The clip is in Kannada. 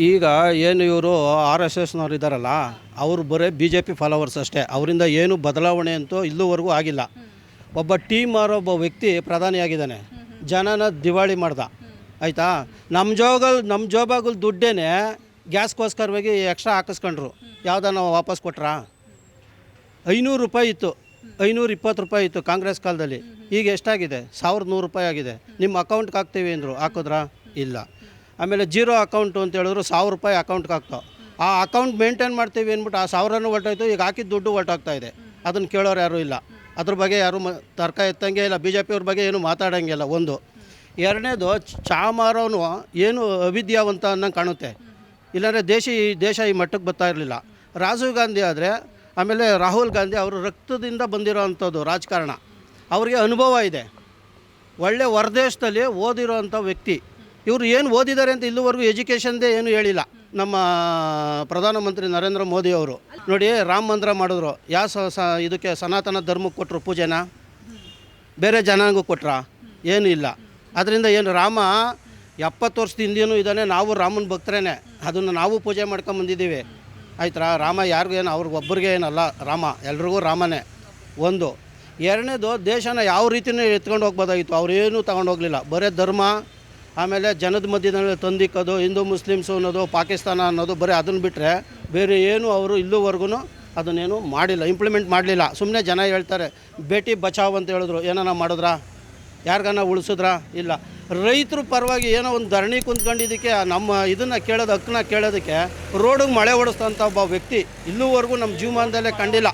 ಈಗ ಏನು ಇವರು ಆರ್ ಎಸ್ ಎಸ್ನವ್ರು ಇದ್ದಾರಲ್ಲ ಅವರು ಬರೀ ಬಿ ಜೆ ಪಿ ಫಾಲೋವರ್ಸ್ ಅಷ್ಟೇ. ಅವರಿಂದ ಏನು ಬದಲಾವಣೆ ಅಂತೂ ಇಲ್ಲಿವರೆಗೂ ಆಗಿಲ್ಲ. ಒಬ್ಬ ಟೀಮ್ ಮಾರೋ ಒಬ್ಬ ವ್ಯಕ್ತಿ ಪ್ರಧಾನಿಯಾಗಿದ್ದಾನೆ ಜನನ ದಿವಾಳಿ ಮಾಡ್ದ. ಆಯಿತಾ? ನಮ್ಮ ಜೋಗಲ್ ನಮ್ಮ ಜೋಬಾಗಲ್ ದುಡ್ಡೇನೆ ಗ್ಯಾಸ್ಗೋಸ್ಕರವಾಗಿ ಎಕ್ಸ್ಟ್ರಾ ಹಾಕಿಸ್ಕೊಂಡ್ರು. ಯಾವುದನ್ನ ವಾಪಸ್ ಕೊಟ್ರಾ? ಐನೂರು ರೂಪಾಯಿ ಇತ್ತು. ಐನೂರು ಇಪ್ಪತ್ತು ರೂಪಾಯಿ ಇತ್ತು ಕಾಂಗ್ರೆಸ್ ಕಾಲದಲ್ಲಿ. ಈಗ ಎಷ್ಟಾಗಿದೆ? ಸಾವಿರದ ನೂರು ರೂಪಾಯಿ ಆಗಿದೆ. ನಿಮ್ಮ ಅಕೌಂಟ್ಗೆ ಹಾಕ್ತೀವಿ ಅಂದರು. ಹಾಕಿದ್ರಾ? ಇಲ್ಲ. ಆಮೇಲೆ ಜೀರೋ ಅಕೌಂಟು ಅಂತ ಹೇಳಿದ್ರು ಸಾವಿರ ರೂಪಾಯಿ ಅಕೌಂಟ್ಗೆ ಹಾಕ್ತಾವೆ. ಆ ಅಕೌಂಟ್ ಮೇಂಟೈನ್ ಮಾಡ್ತೀವಿ ಅಂದ್ಬಿಟ್ಟು ಆ ಸಾವಿರನೂ ಹೊರ್ಟೋಯ್ತು, ಈಗ ಹಾಕಿದ ದುಡ್ಡು ಹೊರ್ಟೋಗ್ತಾ ಇದೆ. ಅದನ್ನು ಕೇಳೋರು ಯಾರೂ ಇಲ್ಲ. ಅದ್ರ ಬಗ್ಗೆ ಯಾರು ಮ, ತರ್ಕ ಎತ್ತಂಗೆ ಇಲ್ಲ. ಬಿ ಜೆ ಪಿಯವ್ರ ಬಗ್ಗೆ ಏನು ಮಾತಾಡೋಂಗಿಲ್ಲ ಒಂದು. ಎರಡನೇದು ಚಾ ಮಾರೋನು ಏನು ಅವಿದ್ಯಾವಂತ ಅನ್ನಂಗೆ ಕಾಣುತ್ತೆ. ಇಲ್ಲಾಂದರೆ ದೇಶ ಈ ದೇಶ ಈ ಮಟ್ಟಕ್ಕೆ ಬರ್ತಾ ಇರಲಿಲ್ಲ. ರಾಜೀವ್ ಗಾಂಧಿ ಆದರೆ, ಆಮೇಲೆ ರಾಹುಲ್ ಗಾಂಧಿ ಅವರು ರಕ್ತದಿಂದ ಬಂದಿರೋ ಅಂಥದ್ದು ರಾಜಕಾರಣ. ಅವರಿಗೆ ಅನುಭವ ಇದೆ. ಒಳ್ಳೆ ಹೊರದೇಶದಲ್ಲಿ ಓದಿರೋವಂಥ ವ್ಯಕ್ತಿ. ಇವರು ಏನು ಓದಿದ್ದಾರೆ ಅಂತ ಇಲ್ಲಿವರೆಗೂ ಎಜುಕೇಷನ್ದೇ ಏನು ಹೇಳಿಲ್ಲ. ನಮ್ಮ ಪ್ರಧಾನಮಂತ್ರಿ ನರೇಂದ್ರ ಮೋದಿ ಅವರು. ನೋಡಿ, ರಾಮ ಮಂದಿರ ಮಾಡಿದ್ರು. ಯಾವ ಸ ಇದಕ್ಕೆ ಸನಾತನ ಧರ್ಮಕ್ಕೆ ಕೊಟ್ಟರು ಪೂಜೆನ? ಬೇರೆ ಜನಾಂಗಕ್ಕೆ ಕೊಟ್ರಾ? ಏನು ಇಲ್ಲ. ಅದರಿಂದ ಏನು ರಾಮ ಎಪ್ಪತ್ತು ವರ್ಷದ ಹಿಂದೆಯೂ ಇದ್ದಾನೆ, ನಾವು ರಾಮನ ಭಕ್ತರೇನೆ. ಅದನ್ನು ನಾವು ಪೂಜೆ ಮಾಡ್ಕೊಂಬಂದಿದ್ದೀವಿ ಆಯ್ತಾ ರಾಮ ಯಾರಿಗೂ ಏನು, ಅವ್ರಿಗೆ ಒಬ್ಬರಿಗೆ ಏನಲ್ಲ, ರಾಮ. ಎಲ್ರಿಗೂ ರಾಮನೇ. ಒಂದು. ಎರಡನೇದು, ದೇಶನ ಯಾವ ರೀತಿಯೂ ಎತ್ಕೊಂಡು ಹೋಗ್ಬೋದಾಗಿತ್ತು. ಅವ್ರೇನು ತಗೊಂಡು ಹೋಗಲಿಲ್ಲ. ಬರೀ ಧರ್ಮ ಆಮೇಲೆ ಜನದ ಮಧ್ಯದಲ್ಲಿ ತಂದಿಕ್ಕೋದು ಹಿಂದೂ ಮುಸ್ಲಿಮ್ಸು ಅನ್ನೋದು, ಪಾಕಿಸ್ತಾನ ಅನ್ನೋದು ಬರೀ ಅದನ್ನು ಬಿಟ್ಟರೆ ಬೇರೆ ಏನು ಅವರು ಇಲ್ಲಿವರೆಗೂ ಅದನ್ನೇನು ಮಾಡಿಲ್ಲ ಇಂಪ್ಲಿಮೆಂಟ್ ಮಾಡಲಿಲ್ಲ. ಸುಮ್ಮನೆ ಜನ ಹೇಳ್ತಾರೆ ಭೇಟಿ ಬಚಾವ್ ಅಂತ ಹೇಳಿದ್ರು ಏನಾನ ಮಾಡಿದ್ರಾ? ಯಾರಿಗಾನ ಉಳಿಸಿದ್ರಾ? ಇಲ್ಲ. ರೈತರು ಪರವಾಗಿ ಏನೋ ಒಂದು ಧರಣಿ ಕುಂತ್ಕೊಂಡಿದ್ದಕ್ಕೆ, ನಮ್ಮ ಇದನ್ನು ಕೇಳೋದು ಹಕ್ಕನ್ನ ಕೇಳೋದಕ್ಕೆ, ರೋಡಿಗೆ ಮಳೆ ಹೊಡಿಸ್ತಂಥ ಒಬ್ಬ ವ್ಯಕ್ತಿ ಇಲ್ಲಿವರೆಗೂ ನಮ್ಮ ಜೀವಮಾನದಲ್ಲೇ ಕಂಡಿಲ್ಲ.